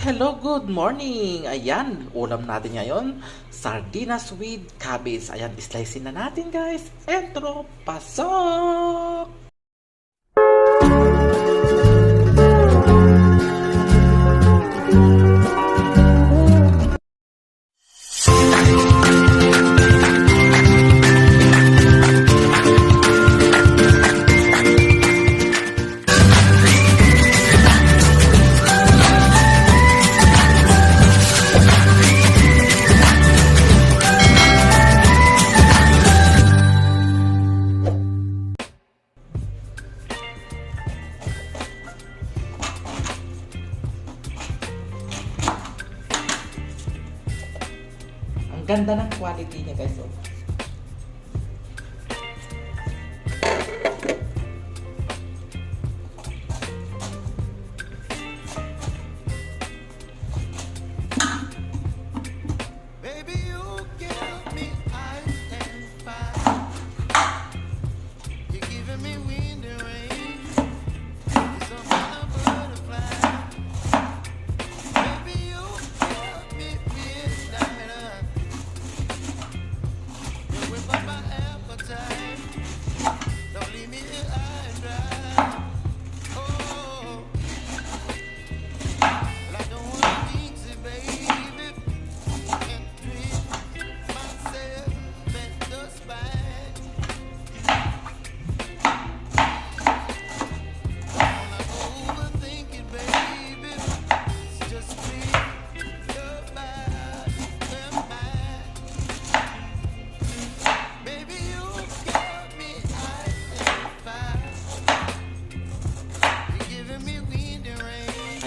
hello, good morning! Ayan, ulam natin ngayon, sardinas with cabbage. Ayan, slicein na natin guys. Entro, pasok! Ganda ng quality niya guys. Oh.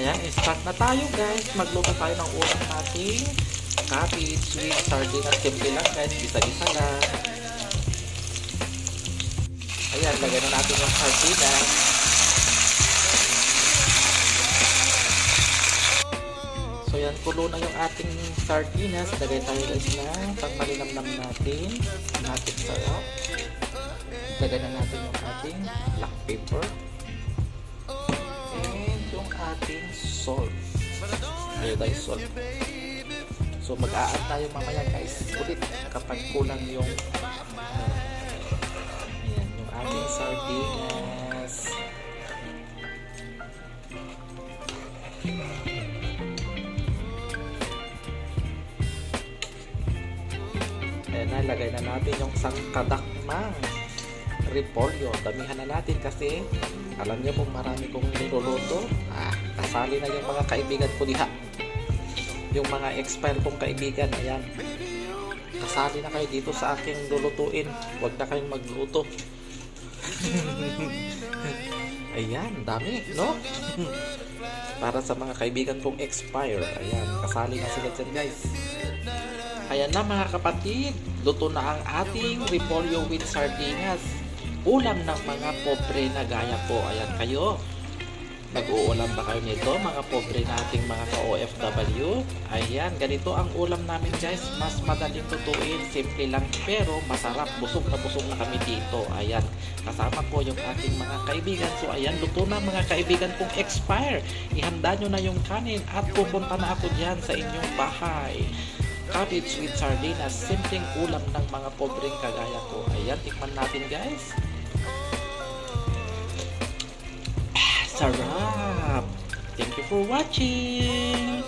Ayan, start na tayo guys. Magluto tayo ng ulam natin. Cabbage with sardinas. Simple lang guys. Isa-isa lang. Ayan, lagyan na natin yung sardinas. So yan, kulo na yung ating sardinas. Lagay tayo guys ng pagmalinamnam natin. Ang ating sarap. Lagyan na natin yung ating black pepper. Yung ating salt. Ayun tayo salt. So mag-a-add tayo mamaya guys. Ulit kapag kulang yung ano, ayan, yung ating sardinas. Ayan na, lagay na natin yung sangkadakmang repolyo. Damihan na natin kasi alam niyo kung marami kong niluluto, ah, kasali na yung mga kaibigan ko diha. Yung mga expire kong kaibigan, ayan. Kasali na kayo dito sa aking lulutuin. Huwag na kayong magluto. ayan, dami, no? Para sa mga kaibigan kong expire. Ayan, kasali na sila dyan, guys. Ayan na mga kapatid, luto na ang ating repolyo with sardinas. Ulam ng mga pobre na gaya po. Ayan kayo. Nag-uulam ba kayo nito mga pobre nating mga ka-OFW? Ayan, ganito ang ulam namin guys. Mas madaling lutuin, simple lang pero masarap. Busog na busog na kami dito. Ayan, kasama ko yung ating mga kaibigan. So ayan, luto na mga kaibigan kung expire. Ihanda nyo na yung kanin at pupunta na ako dyan sa inyong bahay cabbage with sardinas, simpleng ulam ng mga pobreng kagaya ko. Ayan, tikman natin guys. Ah, sarap! Thank you for watching!